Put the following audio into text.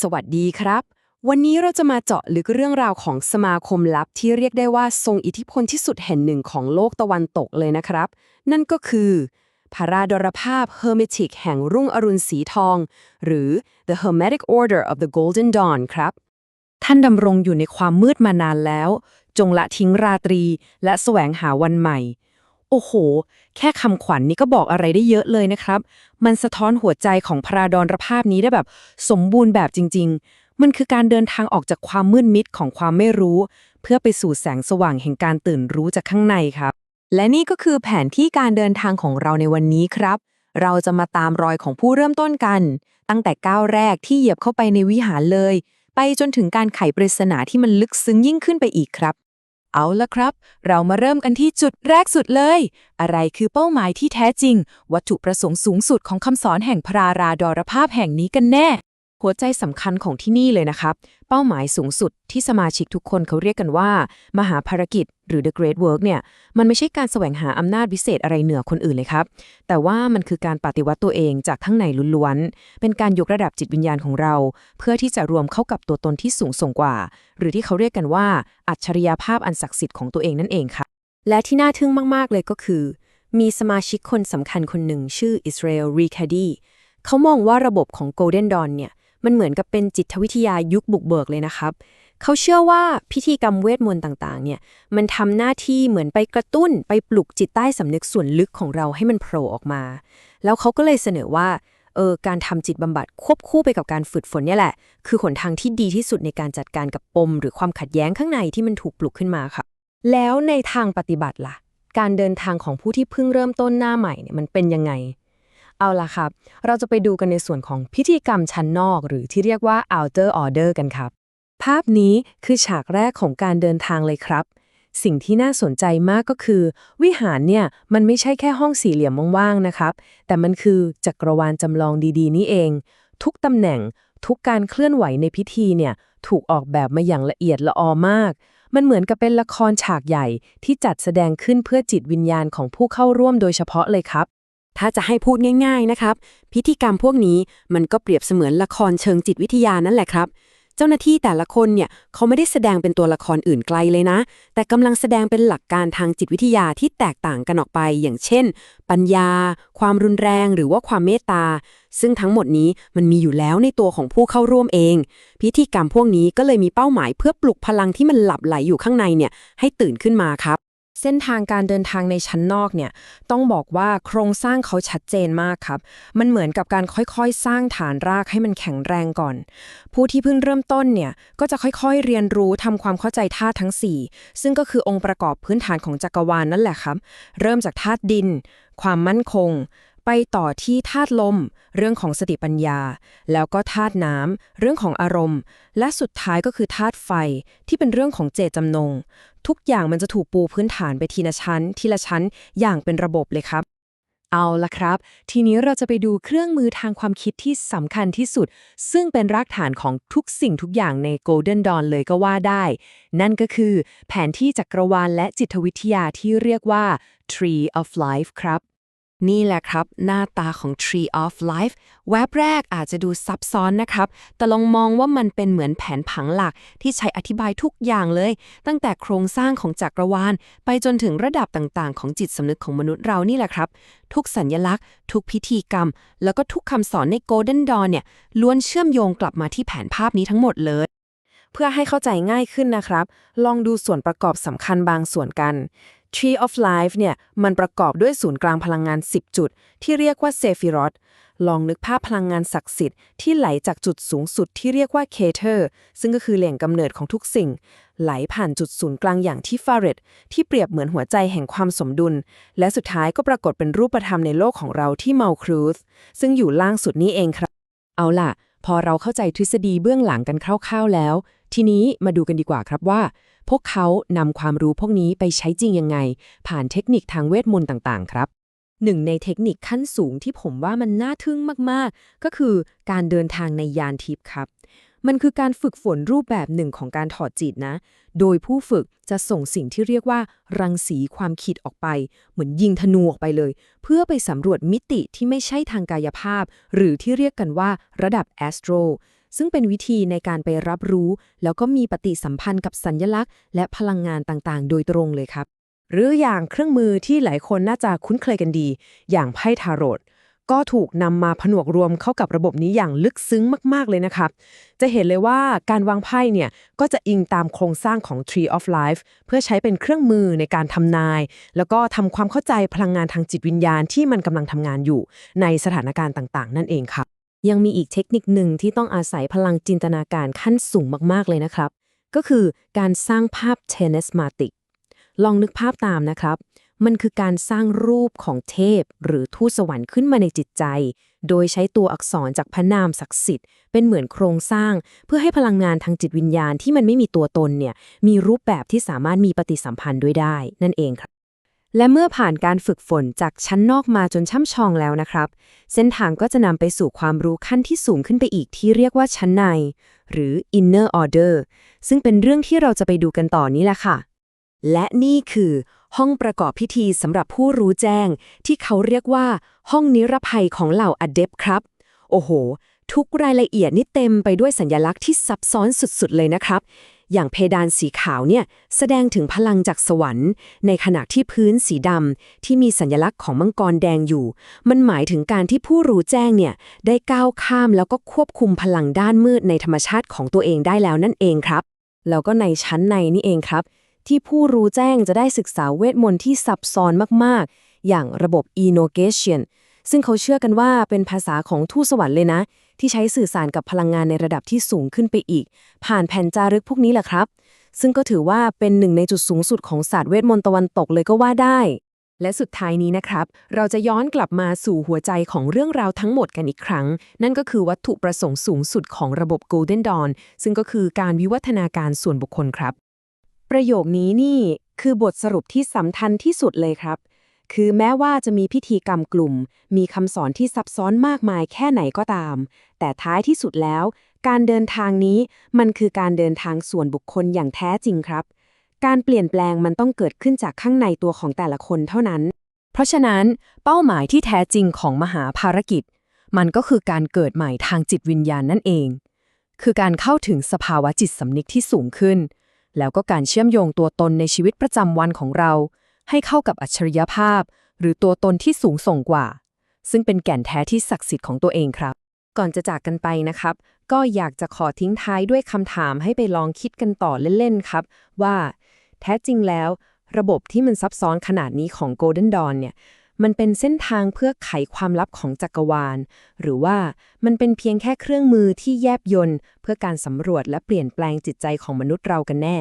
สวัสดีครับ วันนี้เราจะมาเจาะลึกเรื่องราวของสมาคมลับที่เรียกได้ว่าทรงอิทธิพลที่สุดแห่งหนึ่งของโลกตะวันตกเลยนะครับ นั่นก็คือพาราดรภาพเฮอร์เมติกแห่งรุ่งอรุณสีทอง หรือ The Hermetic Order of the Golden Dawn ครับ ท่านดำรงอยู่ในความมืดมานานแล้ว จงละทิ้งราตรี และแสวงหาวันใหม่ โอ้โห แค่คำขวัญนนี้ก็บอกอะไรได้เยอะเลยนะครับ มันสะท้อนหัวใจของพระราดรภาพนี้ได้แบบ สมบูรณ์แบบจริง ๆ มันคือการเดินทางออกจากความมืดมิดของความไม่รู้ เพื่อไปสู่แสงสว่างแห่งการตื่นรู้จากข้างในครับ และนี่ก็คือแผนที่การเดินทางของเราในวันนี้ครับ เราจะมาตามรอยของผู้เริ่มต้นกัน ตั้งแต่ก้าวแรกที่เหยียบเข้าไปในวิหารเลย ไปจนถึงการไขปริศนาที่มันลึกซึ้งยิ่งขึ้นไปอีกครับ เอาละครับ เรามาเริ่มกันที่จุดแรกสุดเลย อะไรคือเป้าหมายที่แท้จริง วัตถุประสงค์สูงสุดของคำสอนแห่งพระราราดรภาพแห่งนี้กันแน่ หัวใจสำคัญของที่นี่เลยนะครับ เป้าหมายสูงสุดที่สมาชิกทุกคนเขาเรียกกันว่า มหาภารกิจหรือ the great work เนี่ย มันไม่ใช่การแสวงหาอำนาจวิเศษอะไรเหนือคนอื่นเลยครับ แต่ว่ามันคือการปฏิวัติตัวเองจากข้างในล้วนๆ เป็นการยกระดับจิตวิญญาณของเรา เพื่อที่จะรวมเข้ากับตัวตนที่สูงส่งกว่า หรือที่เขาเรียกกันว่า อัจฉริยภาพอันศักดิ์สิทธิ์ของตัวเองนั่นเองค่ะ และที่น่าทึ่งมากๆเลยก็คือ มีสมาชิกคนสำคัญคนหนึ่งชื่ออิสราเอลรีคาดีเขามองว่าระบบของ Golden Dawn เนี่ย มันเหมือนกับเป็นจิตวิทยายุคบุกเบิกเลยนะครับ เขาเชื่อว่าพิธีกรรมเวทมนต์ต่างๆ เนี่ยมันทำหน้าที่เหมือนไปกระตุ้นไปปลุกจิตใต้สำนึกส่วนลึกของเราให้มันโผล่ออกมา แล้วเขาก็เลยเสนอว่าเออการทำจิตบำบัดควบคู่ไปกับการฝึกฝนเนี่ยแหละ คือหนทางที่ดีที่สุดในการจัดการกับปม หรือความขัดแย้งข้างในที่มันถูกปลุกขึ้นมาค่ะ แล้วในทางปฏิบัติล่ะ การเดินทางของผู้ที่เพิ่งเริ่มต้นหน้าใหม่เนี่ยมันเป็นยังไง เอาล่ะครับ เราจะไปดูกันในส่วนของพิธีกรรมชั้นนอกหรือที่เรียกว่า outer order กันครับ ภาพนี้คือฉากแรกของการเดินทางเลยครับ สิ่งที่น่าสนใจมากก็คือ วิหารเนี่ย มันไม่ใช่แค่ห้องสี่เหลี่ยมว่างๆนะครับ แต่มันคือจักรวาลจำลองดีๆ นี่เอง ทุกตำแหน่ง ทุกการเคลื่อนไหวในพิธีเนี่ยถูกออกแบบมาอย่างละเอียดละออมากมันเหมือนกับเป็นละครฉากใหญ่ที่จัดแสดงขึ้นเพื่อจิตวิญญาณของผู้เข้าร่วมโดยเฉพาะเลยครับ ถ้าจะให้พูดง่ายๆนะครับ พิธีกรรมพวกนี้มันก็เปรียบเสมือนละครเชิงจิตวิทยานั่นแหละครับ เจ้าหน้าที่แต่ละคนเนี่ยเขาไม่ได้แสดงเป็นตัวละครอื่นไกลเลยนะ แต่กำลังแสดงเป็นหลักการทางจิตวิทยาที่แตกต่างกันออกไป อย่างเช่น ปัญญา ความรุนแรงหรือว่าความเมตตา ซึ่งทั้งหมดนี้มันมีอยู่แล้วในตัวของผู้เข้าร่วมเอง พิธีกรรมพวกนี้ก็เลยมีเป้าหมายเพื่อปลุกพลังที่มันหลับไหลอยู่ข้างในเนี่ยให้ตื่นขึ้นมาครับ เส้นทางการเดินทางในชั้นนอกเนี่ยต้องบอกว่าโครงสร้างเขาชัดเจนมากครับ มันเหมือนกับการค่อยๆ สร้างฐานรากให้มันแข็งแรงก่อน ผู้ที่เพิ่งเริ่มต้นเนี่ยก็จะค่อยๆเรียนรู้ทำความเข้าใจธาตุทั้ง 4 ซึ่งก็คือองค์ประกอบพื้นฐานของจักรวาลนั่นแหละครับ เริ่มจากธาตุดิน ความมั่นคง ไปต่อที่ธาตุลม เรื่องของสติปัญญา แล้วก็ธาตุน้ำเรื่องของอารมณ์ และสุดท้ายก็คือธาตุไฟที่เป็นเรื่องของเจตจำนง ทุกอย่างมันจะถูกปูพื้นฐานไปทีละชั้น ทีละชั้นอย่างเป็นระบบเลยครับ เอาละครับ ทีนี้เราจะไปดูเครื่องมือทางความคิดที่สำคัญที่สุด ซึ่งเป็นรากฐานของทุกสิ่งทุกอย่างใน Golden Dawn เลยก็ว่าได้ นั่นก็คือ แผนที่จักรวาลและจิตวิทยาที่เรียกว่า Tree of Life ครับ นี่แหละครับ หน้าตาของ Tree of Life แวบแรกอาจจะดูซับซ้อนนะครับ แต่ลองมองว่ามันเป็นเหมือนแผนผังหลักที่ใช้อธิบายทุกอย่างเลย ตั้งแต่โครงสร้างของจักรวาล ไปจนถึงระดับต่างๆ ของจิตสำนึกของมนุษย์เรานี่แหละครับ ทุกสัญญลักษณ์ ทุกพิธีกรรม แล้วก็ทุกคำสอนใน Golden Dawn เนี่ยล้วนเชื่อมโยงกลับมาที่แผนภาพนี้ทั้งหมดเลยเพื่อให้เข้าใจง่ายขึ้นนะครับ ลองดูส่วนประกอบสำคัญบางส่วนกัน Tree of Life เนี่ยมันประกอบด้วยศูนย์กลางพลังงาน 10 จุด ที่เรียกว่าเซฟิรอตลองนึกภาพพลังงานศักดิ์สิทธิ์ที่ไหลจากจุดสูงสุดที่เรียกว่าเคเทอร์ ซึ่งก็คือแหล่งกำเนิดของทุกสิ่ง ไหลผ่านจุดศูนย์กลางอย่างที่ฟาเรตที่เปรียบเหมือนหัวใจแห่งความสมดุล และสุดท้ายก็ปรากฏเป็นรูปธรรมในโลกของเราที่เมาครูสซึ่งอยู่ล่างสุดนี้เองครับ เอาล่ะ พอเราเข้าใจทฤษฎีเบื้องหลังกันคร่าวๆแล้ว ทีนี้มาดูกันดีกว่าครับว่า พวกเขานำความรู้พวกนี้ไปใช้จริงยังไง ผ่านเทคนิคทางเวทมนต์ต่างๆ ครับหนึ่งในเทคนิคขั้นสูงที่ผมว่ามันน่าทึ่งมากๆ ก็คือการเดินทางในยานทิพย์ครับ มันคือการฝึกฝนรูปแบบหนึ่งของการถอดจิตนะ โดยผู้ฝึกจะส่งสิ่งที่เรียกว่า รังสีความคิดออกไป เหมือนยิงธนูออกไปเลย เพื่อไปสำรวจมิติที่ไม่ใช่ทางกายภาพ หรือที่เรียกกันว่า ระดับแอสโตร ซึ่งเป็นวิธีในการไปรับรู้ แล้วก็มีปฏิสัมพันธ์กับสัญญลักษณ์ และพลังงานต่างๆ โดยตรงเลยครับ หรืออย่างเครื่องมือที่หลายคนน่าจะคุ้นเคยกันดี อย่างไพ่ทาโรตก็ถูกนำมาผนวกรวมเข้ากับระบบนี้อย่างลึกซึ้งมาก ๆ เลยนะครับ จะเห็นเลยว่าการวางไพ่เนี่ยก็จะอิงตามโครงสร้างของ Tree of Life เพื่อใช้เป็นเครื่องมือในการทำนาย แล้วก็ทำความเข้าใจพลังงานทางจิตวิญญาณที่มันกำลังทำงานอยู่ ในสถานการณ์ต่าง ๆ นั่นเองครับ ยังมีอีกเทคนิคหนึ่งที่ต้องอาศัยพลังจินตนาการขั้นสูงมากๆเลยนะครับ ก็คือการสร้างภาพเทนสมาติก ลองนึกภาพตามนะครับ มันคือการสร้างรูปของเทพ หรือทูตสวรรค์ขึ้นมาในจิตใจ โดยใช้ตัวอักษรจากพระนามศักดิ์สิทธิ์เป็นเหมือนโครงสร้าง เพื่อให้พลังงานทางจิตวิญญาณที่มันไม่มีตัวตนเนี่ยมีรูปแบบที่สามารถมีปฏิสัมพันธ์ด้วยได้ นั่นเองครับ และเมื่อผ่านการฝึกฝนจากชั้นนอกมาจนช่ำชองแล้วนะครับ เส้นทางก็จะนำไปสู่ความรู้ขั้นที่สูงขึ้นไปอีกที่เรียกว่าชั้นใน หรือ inner order ซึ่งเป็นเรื่องที่เราจะไปดูกันต่อนี้แหละค่ะ และนี่คือห้องประกอบพิธีสำหรับผู้รู้แจ้ง ที่เขาเรียกว่า ห้องนิรภัยของเหล่าอเดปครับ โอ้โห ทุกรายละเอียดนี่เต็มไปด้วยสัญลักษณ์ที่ซับซ้อนสุดๆเลยนะครับ อย่างเพดานสีขาวเนี่ยแสดงถึงพลังจากสวรรค์ ในขณะที่พื้นสีดำที่มีสัญลักษณ์ของมังกรแดงอยู่ มันหมายถึงการที่ผู้รู้แจ้งเนี่ยได้ก้าวข้ามแล้วก็ควบคุมพลังด้านมืดในธรรมชาติของตัวเองได้แล้วนั่นเองครับ แล้วก็ในชั้นในนี่เองครับ ที่ผู้รู้แจ้งจะได้ศึกษาเวทมนต์ที่ซับซ้อนมากๆ อย่างระบบ e n o g a t i o n ซึ่งเขาเชื่อกันว่าเป็นภาษาของทูตสวรรค์เลยนะ ที่ใช้สื่อสารกับพลังงานในระดับที่สูงขึ้นไปอีก ผ่านแผ่นจารึกพวกนี้แหละครับ ซึ่งก็ถือว่าเป็นหนึ่งในจุดสูงสุดของศาสตร์เวทมนต์ตะวันตกเลยก็ว่าได้และสุดท้ายนี้นะครับ เราจะย้อนกลับมาสู่หัวใจของเรื่องราวทั้งหมดกันอีกครั้ง นั่นก็คือวัตถุประสงค์สูงสุดของระบบ Golden Dawn ซึ่งก็คือการวิวัฒนาการส่วนบุคคลครับ ประโยคนี้นี่คือบทสรุปที่สำคัญที่สุดเลยครับ คือแม้ว่าจะมีพิธีกรรมกลุ่ม มีคำสอนที่ซับซ้อนมากมายแค่ไหนก็ตาม แต่ท้ายที่สุดแล้ว การเดินทางนี้มันคือการเดินทางส่วนบุคคลอย่างแท้จริงครับ การเปลี่ยนแปลงมันต้องเกิดขึ้นจากข้างในตัวของแต่ละคนเท่านั้น เพราะฉะนั้น เป้าหมายที่แท้จริงของมหาภารกิจ มันก็คือการเกิดใหม่ทางจิตวิญญาณนั่นเอง คือการเข้าถึงสภาวะจิตสำนึกที่สูงขึ้น แล้วก็การเชื่อมโยงตัวตนในชีวิตประจำวันของเรา ให้เข้ากับอัจฉริยภาพ หรือตัวตนที่สูงส่งกว่า ซึ่งเป็นแก่นแท้ที่ศักดิ์สิทธิ์ของตัวเองครับ ก่อนจะจากกันไปนะครับ ก็อยากจะขอทิ้งท้ายด้วยคำถามให้ไปลองคิดกันต่อเล่นๆครับ ว่า แท้จริงแล้ว ระบบที่มันซับซ้อนขนาดนี้ของ Golden Dawn เนี่ยมันเป็นเส้นทางเพื่อไขความลับของจักรวาล หรือว่ามันเป็นเพียงแค่เครื่องมือที่แยบยนต์เพื่อการสำรวจและเปลี่ยนแปลงจิตใจของมนุษย์เรากันแน่